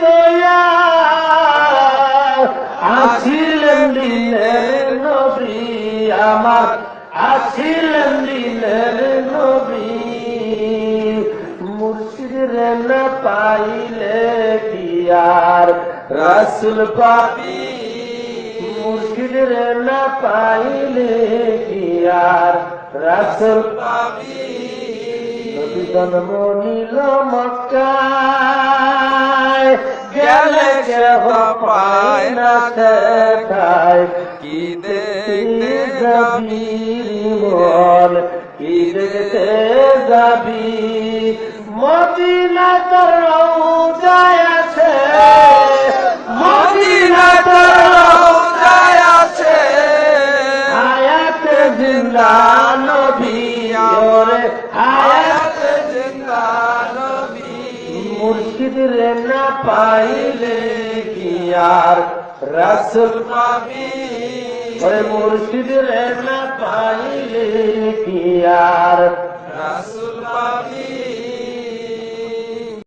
দয়া আসিলেন দিলেন নবী আমার, আসিলেন দিলেন নবী। মুর্শিদ না পাইলে কি আর? রাসুল পাবি মুর্শিদ না পাইলে কি আর? রাসুল পাবি জন্ম নিল মক্কা গেলে কেহ পায় না সেটায় কি দেখতে যাবি? মন কি দেখতে যাবি? মদিনা তোর রৌজায় আছে। মদিনা তোর রওজায় আছে। হায়াত জিন্দা নবী ওরে হায়াত রে না পাইলে কি আর? রাসুল পাবি। ওরে মুর্শিদ রে না পাইলে কি আর? রাসূল